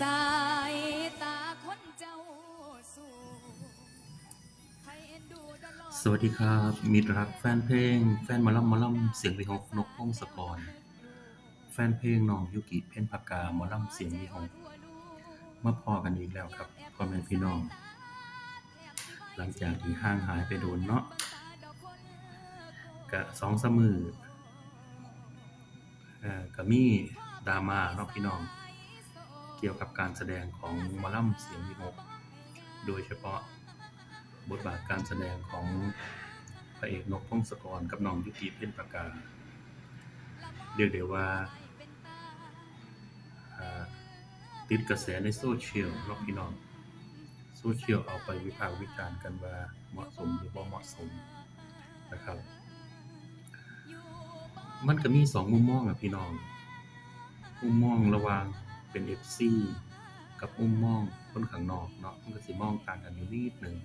สายตาคนเจ้าสู่สวัสดีครับ มิตรรักแฟนเพลง แฟนมอลำหมอลำเสียงวิหกนกพงศกร แฟนเพลงน้องยุกิเพ่นปากกามอลำเสียงวิหกมาพอกันอีกแล้วครับพ่อแม่พี่น้อง หลังจากที่ห่างหายไปโดนเนาะกะสองสมืออ่อกะมีดราม่าเนาะพี่น้อง กี่ยวกับการแสดงของมอลำเสียงวิหกโดยเฉพาะบทบาทการแสดงของพระเอกนกพงศกรกับน้องยุติเพ่นประกาเรียกได้ว่าอ่าติดกระแสในโซเชียลนาะพี่น้องโซเชียลเอาไปวิพากษ์วิจารณ์กันว่าเหมาะสมหรือบ่เหมาะสมนะครับ มันก็มีสองมุมมองอะพี่น้อง มุมมองระหว่าง เป็น FC กับมุมมองคนข้างนอกเนาะมันก็สิมองต่างกันอยู่นิดหนึ่ง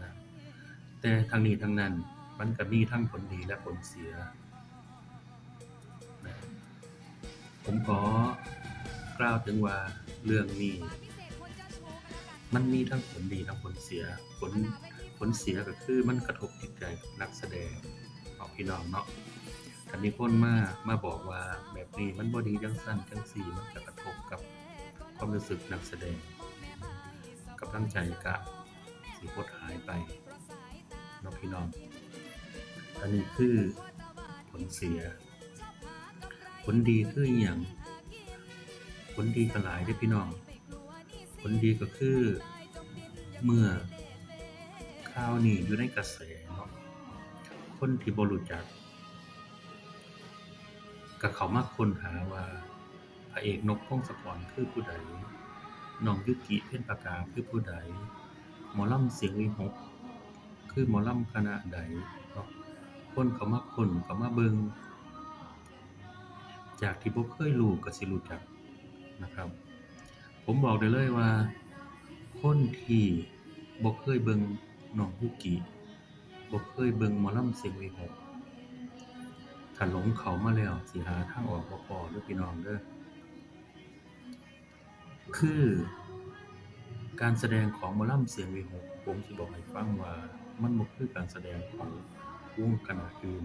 นะแต่ทางนี้ทางนั้นมันก็มีทั้งผลดีและผลเสียนะผมขอกล่าวถึงว่าเรื่องนี้มันมีทั้งผลดีทั้งผลเสียผลผลเสียก็คือมันกระทบจิตใจนักแสดงของพี่น้องเนาะ ถ้ามีคนมามาบอกว่าแบบนี้มันบ่ดีจังสั้นจังสี่มันจะกระทบกับความรู้สึกนักแสดง กับตั้งใจกะสิหดหายไปน้องพี่น้อง อันนี้คือผลเสีย ผลดีคืออหย่าง ผลดีก็หลายเด้พี่น้อง ผลดีก็คือเมื่อข่าวนี้อยู่ในกระแสเนาะคนที่บรู้จัก ก็เขามาค้นหาว่า พระเอกนกพงศกรคือผู้ใดน้องยุกิเพ่นปากาคือผู้ใดหมอลำเสียงวิหกคือหมอลำคณะใดเนาะคนเขามาคนเขามาเบิงจากที่บ่เคยรู้ก็สิรู้จักนะครับ ผมบอกได้เลยว่า คนที่บ่เคยเบิงน้องยุกิบ่เคยเบิงหมอลำเสียงวิหก ถ้าหลงเขามาแล้วสิหาทางออกบ่พอด้อพี่น้องเด้อคือ การแสดงของมอลำเสียงวีหกผมสิบอกให้ฟังว่ามันบ่คือการแสดงของวงคณะอื่น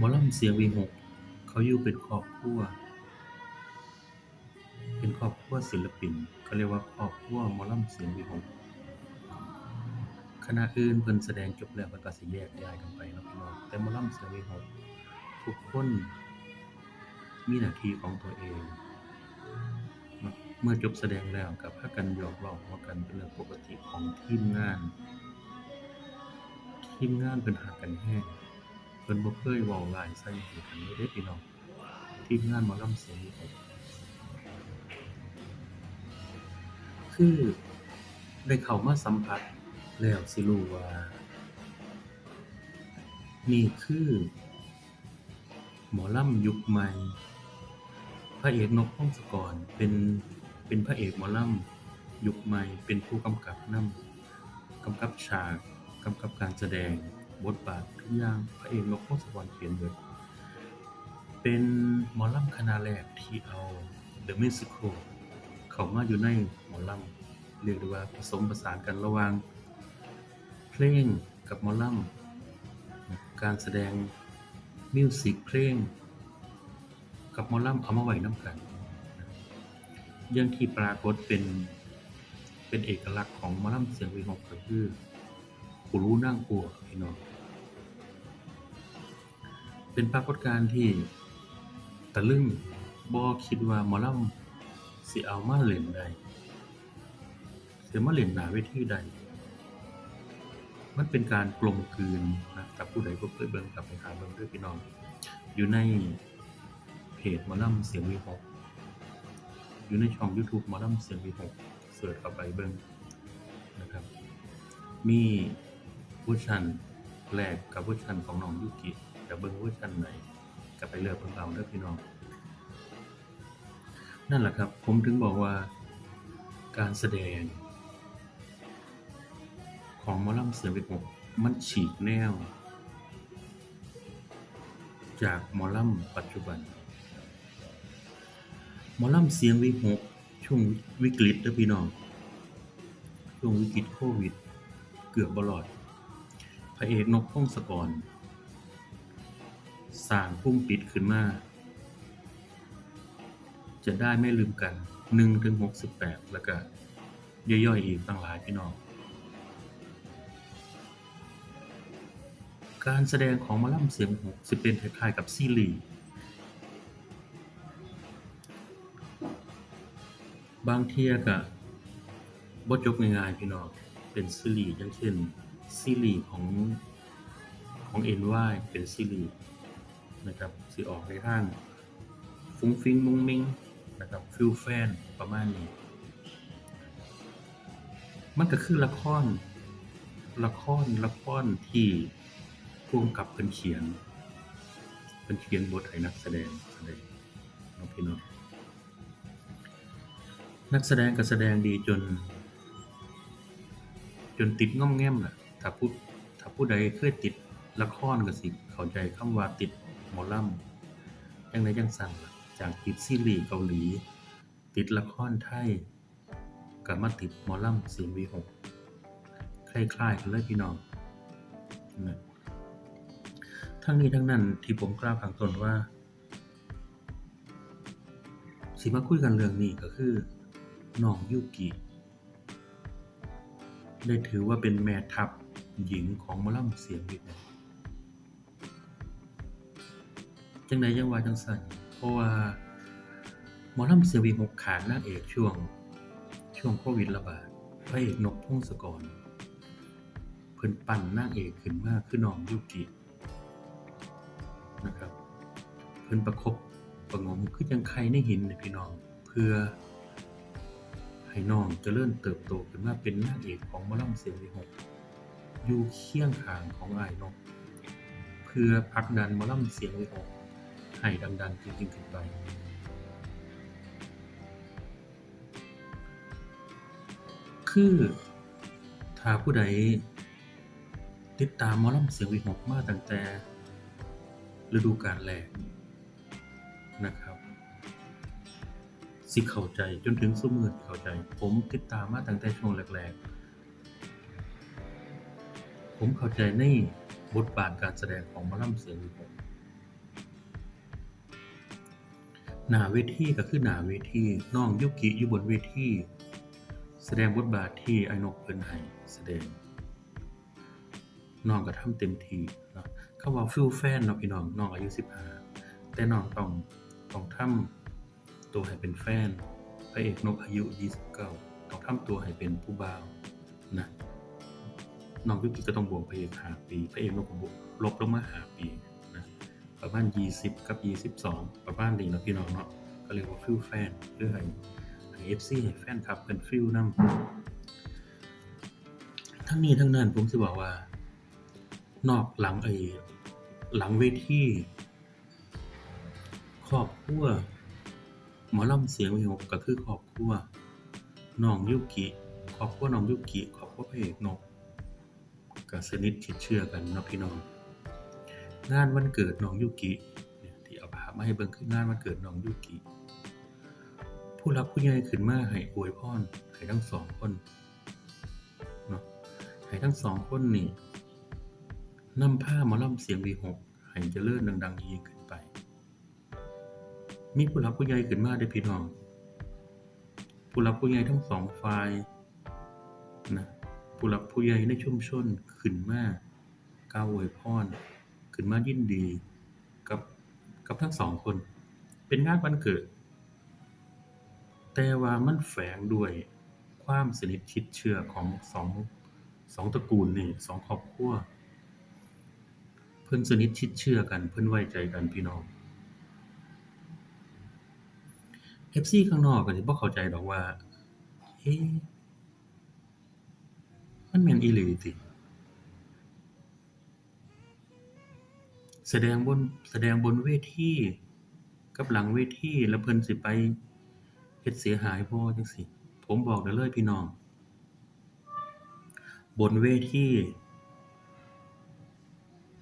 มอลำเสียงวีหกเขาอยู่เป็นครอบครัวเป็นครอบครัวศิลปินเขาเรียกว่าครอบครัวมอลำเสียงวีหก คณะอื่นเพิ่นแสดงจบแล้วเพิ่นก็สิแยกย้ายกันไปเนาะพี่น้องแต่หมอลำเสียงวีหกทุกคนมีหน้าที่ของตัวเอง เมื่อจบแสดงแล้วกับพากันหยอกล้อหัวกันเป็นเรื่องปกติของทีมงาน ทีมงานเป็นหักกันแห้งเพิ่นบ่เคยเว้าลายใส่หูกันเลยเด้พี่น้องทีมงานหมอลำเสียงวิหกคือได้เข้ามาสัมผัส แล้วสิรู้ว่า นี่คือ หมอลำยุคใหม่ พระเอกนกพงศกรเป็นเป็นพระเอกหมอลำยุคใหม่ เป็นผู้กำกับนำกำกับฉากกำกับการแสดงบทบาททุกอย่างพระเอกนกพงศกรเขียนเบิดเป็นหมอลำคณะแรกที่เอา The Musical เข้ามาอยู่ในหมอลำเรียกได้ว่าผสมผสานกันระหว่าง เพลงกับมอลำการแสดงมิวสิกเพลงกับมอลำเอามาไว้น้ำกันอยังที่ปรากฏเป็นเป็นเอกลักษณ์ของมอลำเสียงวีหกก็คือกูรู้นั่งกลัวพี่น้องเป็นปรากฏการณ์ที่ตะลึงบ่คิดว่ามอลำสิเอามาเล่นได้สิมาเล่นหนาเวทีได้ มันเป็นการกลมกลืนนะกับผู้ใดบ่เคยเบิ่งกลับไปหาเบิ่งเด้วยพี่น้อง อยู่ในเพจมอลำเสียงวีหกอยู่ในช่อง YouTube มอลำเสียงวีหกเสิร์ชเข้าไปเบิ่งนะครับ มีเวอร์ชันแรกกับเวอร์ชันของน้องยุกิจะเบิ่งเวอร์ชันไหนก็ไปเลือกเบิ่งเอาเด้อพี่น้องนั่นแหละครับ ผมถึงบอกว่าการแสดง ของมอลำเสียงวีหกมันฉีกแนว จากมอลำปัจจุบันมอลำเสียงวิหกช่วงวิกฤตเด้อพี่น้อง ช่วงวิกฤตโควิด เกือบบ่รอด พระเอกนกพงศกรสร้างพุ่มปิดขึ้นมา จะได้ไม่ลืมกัน1ถึง68 แล้วก็ย่อยๆอีกตั้งหลายพี่น้อง การแสดงของมอลำเสียงหกสิเป็นคล้ายๆกับซีรีส์บางเทียก็บ่จบง่ายๆพี่น้องเป็นซีรีส์อย่างเช่นซีรีส์ของของ NY เป็นซีรีส์นะครับสิออกในทางฟุ้งฟิ้งมุ้งมิ้งนะครับฟิลแฟนประมาณนี้ มันก็คือละครละครละครที่ ผู้กำกับเพิ่นเขียนเพิ่นเขียนบทให้นักแสดงแสดงเนาะพี่น้องนักแสดงก็แสดงดีจน จนติดง่อมแง่มล่ะถ้าผู้ถ้าผู้ใดเคยติดละครก็สิเข้าใจคำว่าติดหมอลำจังไดจังสั่นล่ะจากติดซีรีส์เกาหลี ติดละครไทยก็มาติดหมอลำเสียงวีหกคล้ายๆกันเลยพี่น้องนะ ทั้งนี้ทั้งนั้นที่ผมกล่าวข้างต้นว่า สิมาคุยกันเรื่องนี้ก็คือน้องยูกิ ได้ถือว่าเป็นแม่ทัพหญิงของมอลำเสียงวิทย์นะจังใดยังว่าจังสันเพราะว่าหมอลำเสียงวิทย์หกขาดนางเอกช่วง ช่วงโควิดระบาดพระเอกนกพงศกร เพิ่นปั่นนางเอกขึ้นมาคือน้องยูกิ นะครับ เพิ่นประคบประงมคือจังไข่ในหินนี่พี่น้อง เพื่อให้น้องจเจริญเติบโตขึ้นมาเป็นนางเอกของมอลำเสียงวิหกอยู่เคียงข้างของอ้ายนกเพื่อผลักดันมอลำเสียงวิหกให้ดังๆจริงๆขึ้นไปคือถ้าผู้ใดติดตามมอลำเสียงวิหกมาตั้งแต่ ฤดูกาลแรกนะครับ สิเข้าใจจนถึงซุมือที่เข้าใจ ผมติดตามมาตั้งแต่ช่วงแรกๆ ผมเข้าใจในบทบาทการแสดงของมอลำเสียงวิหน้าเวทีก็คือหน้าเวทีน้องยุกิอยู่บนเวทีแสดงบทบาทที่ไอ้นกเพิ่นให้แสดงน้องก็ทำเต็มที่นาะคำว่าฟิลแฟนเนาะพี่น้องน้องอายุ15แต่น้องต้องต้องทำตัวให้เป็นแฟนพระเอกนกอายุ29ต้องทำตัวให้เป็นผู้บ่าวนะน้องยุกิก็ต้องบวกพระเอก5ปีพระเอกนกก็บวกลบลงมา5ปีนะประมาณ20กับ22ประมาณนี้เนาะพี่น้องเนาะก็เรียกว่าฟิลแฟนเพื่อให้ให้ FC ให้แฟนคลับเพิ่นฟิลนำทั้งนี้ทั้งนั้นผมสิบอกว่า นอกหลังไอ้ หลังเวทีครอบครัวหมอลำเสียงวิหกก็คือครอบครัวน้องยุกิครอบครัวน้องยุกิครอบครัวพระเอกนกก็สนิทชิดเชื่อกันเนาะพี่น้อง งานวันเกิดน้องยุกิที่เอาภาพมาให้เบิ่งคืองานวันเกิดน้องยุกิผู้รับผู้ใหญ่ขึ้นมาให้อวยพรให้ทั้งสองคนเนาะให้ทั้งสองคนนี่ นำผ้าหมาล่ำเสียงวีหกให้เจริญดัง ๆ ยิ่งขึ้นไป มีผู้รับผู้ใหญ่ขึ้นมาได้พี่น้อง ผู้รับผู้ใหญ่ทั้งสองฝ่ายนะผู้รับผู้ใหญ่ในชุมชนขึ้นมากล่าวอวยพรขึ้นมายินดีกับกับทั้งสองคน เป็นงานวันเกิด แต่ว่ามันแฝงด้วยความสนิทชิดเชื่อของสองสองตระกูลนี่สองครอบครัว เพิ่นสนิทชิดเชื่อกัน เพิ่นไว้ใจกันพี่น้อง FC ข้างนอกก็สิบ่เข้าใจดอกว่าเอ๊ะมันแม่นอีหลีติแสดงบนแสดงบนเวทีกับหลังเวทีแล้วเพิ่นสิไปเฮ็ดเสียหายบ่จังซี้ผมบอกได้เลยพี่น้อง บนเวที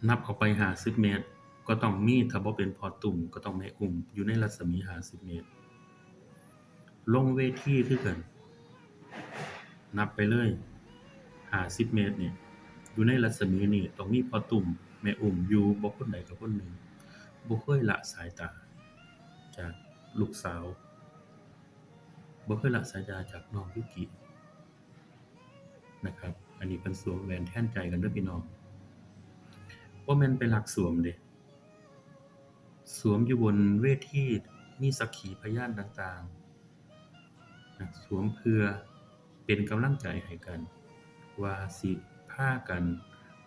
นับออกไป50เมตร ก็ต้องมีถ้าบ่เป็นพอตุ่มก็ต้องแม่อุ้มอยู่ในรัศมี50เมตร ลงเวทีคือกัน นับไปเลย50เมตรเนี่ยอยู่ในรัศมีนี้ต้องมีพอตุ่มแม่อุ้มอยู่บ่คนใดก็คนหนึ่งบ่เคยละสายตา จากลูกสาวบ่เคยละสายตาจากน้องยุกินะครับ อันนี้เพิ่นสวมแหวนแท่นใจกันเด้อพี่น้อง บ่แม่นไปหลักสวมเดะสวมอยู่บนเวทีมีสักขีพยานต่างๆนะสวมเพื่อเป็นกำลังใจให้กัน ว่าสิพากัน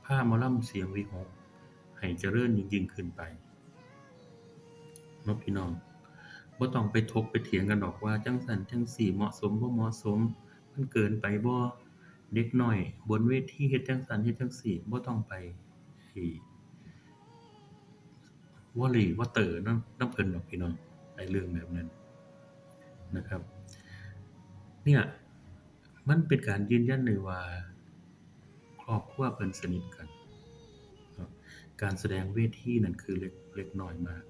พามอล่ำเสียงวิหกให้เจริญยิ่งขึ้นไปนาะพี่น้องบ่ต้องไปถกไปเถียงกันดอกว่าจังซั่นจังซี่เหมาะสมบ่เหมาะสม มันเกินไปบ่เด็กน้อย บนเวทีเฮ็ดจังซั่นเฮ็ดจังซี่บ่ต้องไป ให้วอลีว่าเตอนํนำเพิ่นดอกพี่น้องไอ้เรื่องแบบนั้นนะครับ เนี่ยมันเป็นการยืนยันได้ว่า ครอบครัวเพิ่นสนิทกัน การแสดงเวทีนั่นคือเล็กเล็กน้อยมาก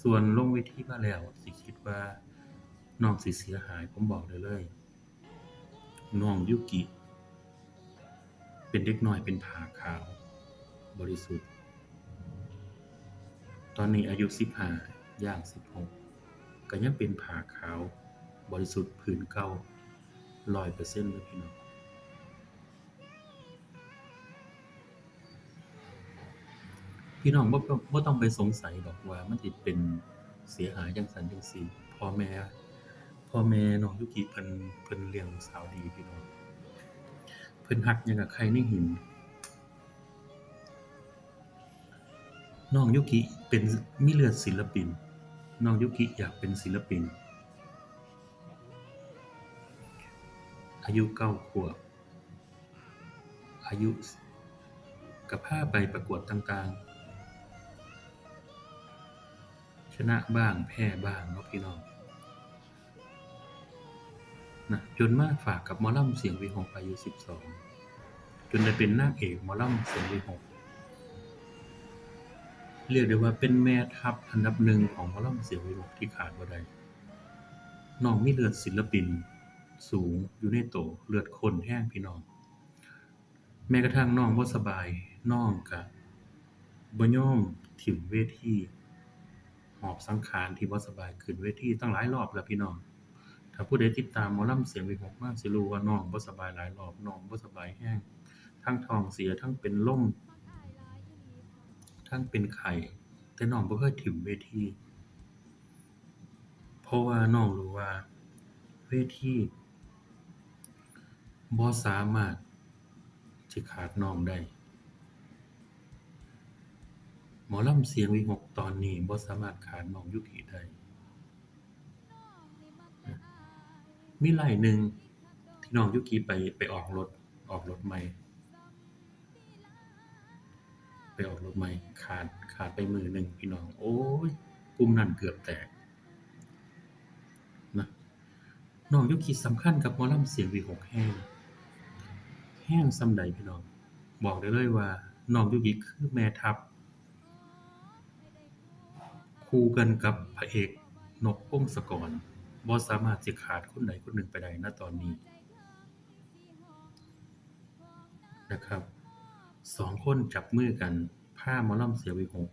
ส่วนลงเวทีมาแล้วสิคิดว่าน้องสิเสียหายผมบอกได้เลยน้องยุกิ เป็นเด็กน้อยเป็นผ่าขาว บริสุทธิ์ ตอนนี้อายุ15ย่าง16ก็ยังเป็นผ่าขาว บริสุทธิ์ผืนเก่า100%เลยพี่น้องพี่น้องบ่ต้องบ่ต้องไปสงสัยดอกว่ามันสิดเป็นเสียหายจังซั้นจังซี้พ่อแม่พ่อแม่น้องยุกิเพิ่นเพิ่นเลี้ยงสาวดีพี่น้องเพิ่นรักยังกับไข่ในหิน น้องยุกิเป็นมีเลือดศิลปิน น้องยุกิอยากเป็นศิลปิน อายุเก้าขวบ อายุก็พาไปประกวดต่างๆ ชนะบ้างแพ้บ้างเนาะพี่น้องนะจนมาฝากกับมอลำเสียงวีหกอายุ12จนได้เป็นนางเอกมอลำเสียงวีหก เรียกได้ว่าเป็นแม่ทัพอันดับหนึ่งของหมอลำเสียงวีหกที่ขาดบ่ได้น้องมีเลือดศิลปิน สูงอยู่ในโตเลือดข้นแห้งพี่น้อง แม้กระทั่งน้องบ่สบายน้องก็บ่ยอมถิ้มเวทีหอบสังขารที่บ่สบายขึ้นเวทีตั้งหลายรอบแล้วพี่น้อง ถ้าผู้ใดติดตามหมอลำเสียงวีหกมากสิรู้ว่าน้องบ่สบายหลายรอบน้องบ่สบายแรงทั้งท้องเสียทั้งเป็นลม ทั้งเป็นไข้แต่น้องบ่เคยถิ้มเวที เพราะว่าน้องรู้ว่าเวทีบ่สามารถสิขาดน้องได้ หมอลำเสียงวีหกตอนนี้บ่สามารถขาดน้องยุกิได้ มีไร่หนึ่งที่น้องยุกิไปไปออกรถออกรถใหม่ ไปออกรถใหม่ขาดขาดไปมือหนึ่งพี่น้อง โอ้ยกลุ่มนั้นเกือบแตกนะน้องยุกิสำคัญกับมอลำเสียงวีหกแห้งแห้งส่ำใดพี่น้อง บอกได้เลยว่าน้องยุกิคือแม่ทัพคู่กันกับพระเอกนกพงศกรบ่สามารถสิขาดคนใดคนหนึ่งไปได้ณตอนนี้นะครับ สองคนจับมือกันพามอลำเสียวีหก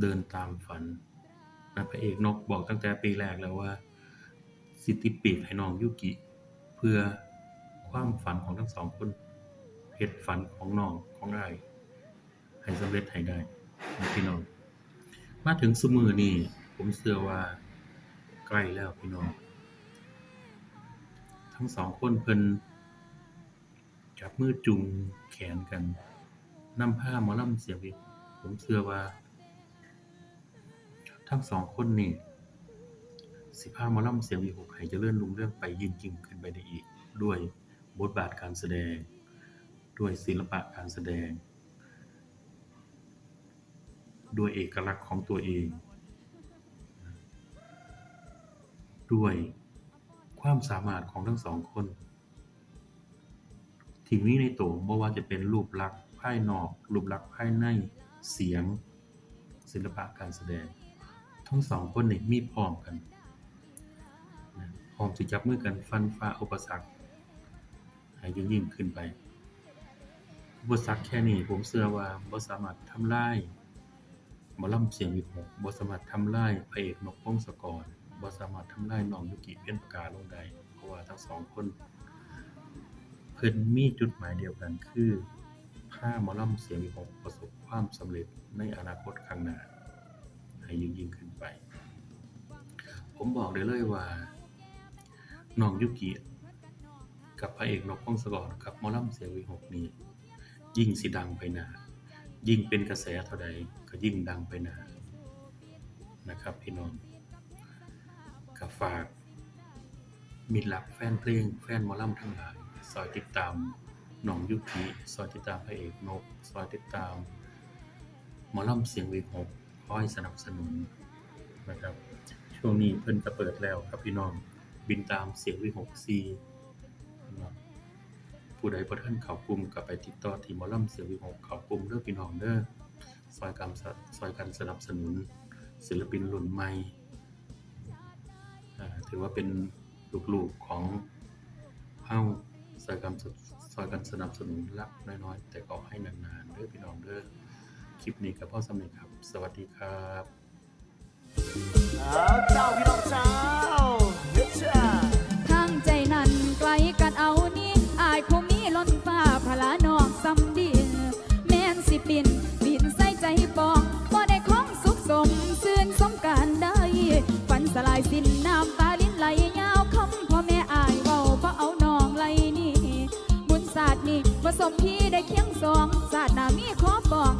เดินตามฝันนะพระเอกนกบอกตั้งแต่ปีแรกแล้วว่า สิติปีกให้น้องยุกิ เพื่อความฝันของทั้งสองคนเฮ็ดฝันของน้องของไอ้ให้สำเร็จให้ได้นะพี่น้อง มาถึงซุมื้อนี้ผมเชื่อว่าใกล้แล้วพี่น้อง ทั้งสองคนเพิ่น จับมือจูงแขนกันนำพาหมอลำเสียงวิหกผมเชื่อว่า ทั้งสองคนนี่สิพาหมอลำเสียงวีหกให้เจริญรุ่งเรื่องไปยิ่งยิ่งขึ้นไปได้อีก ด้วยบทบาทการแสดง ด้วยศิลปะการแสดง ด้วยเอกลักษณ์ของตัวเอง ด้วยความสามารถของทั้งสองคน ที่มีในตัวบ่ว่าจะเป็นรูปลักษณ์ภายนอก รูปลักษณ์ภายในเสียง ศิลปะการแสดง ทั้งสองคนนี่มีพร้อมกันนะร้อมสิจับมือกันฟันฝ่าอุปสรรคให้ยิ่งยิ่งขึ้นไป อุปสรรคแค่นี้ผมเชื่อว่าบ่สามารถทำลายหมอลำเสียงวิหกบ่สามารถทำลายพระเอกนกพงศกรบ่สามารถทำลายน้องยุกิเพียนประกาลงได้เพราะว่าทั้งสองคน พิ่นมีจุดหมายเดียวกันคือพาหมอลำเสียงวิหกประสบความสำเร็จในอนาคตข้างหน้า ให้ยิ่งยิ่งขึ้นไป ผมบอกได้เลยว่าน้องยุกิกับพระเอกนกพงศกรกับมอลำเสียงวิหกนี้ ยิ่งสิดังไปหนายิ่งเป็นกระแสเท่าใดก็ยิ่งดังไปหนานะครับพี่น้องก็ฝากมิตรรักแฟนเพลงแฟนมอลำทั้งหลาย ซอยติดตามหนองยุกิซอยติดตามพระเอกนก ซอยติดตามหมอลำเสียงวีหกคอยสนับสนุนนะครับ ช่วงนี้เพิ่นจะเปิดแล้วครับพี่น้องบินตามเสียงวีหกซีผู้ใดบ่ทันเขากลุ่มก็ไปติดต่อที่หมอลำเสียงวีหกเขากลุ่มเด้อพี่น้องเด้อซอยกันซอยกันสนับสนุน ศิลปินรุ่นใหม่ถือว่าเป็นลูกๆของเฮา อยกันซอยกันสนับสนุนรักน้อยๆ แต่ก็ให้นานๆเด้อพี่น้องเด้อคลิปนี้กับพ่อสำเร็จครับ สวัสดีครับเจ้าพี่น้องเจ้าเฮ็ดจ้าทางใจนั้นไกลกันเอานี้อายผู้มีล้นฟ้าพลานอกสำดินแม่นสิปินบินใส่ใจปองบ่ได้ของสุขสมซื่นสมการได้ฝันสลายสิ้นน้ำตา สตร์นี่ผสมพี่ได้เคียงสองศาสตร์หน้ามีขอบอก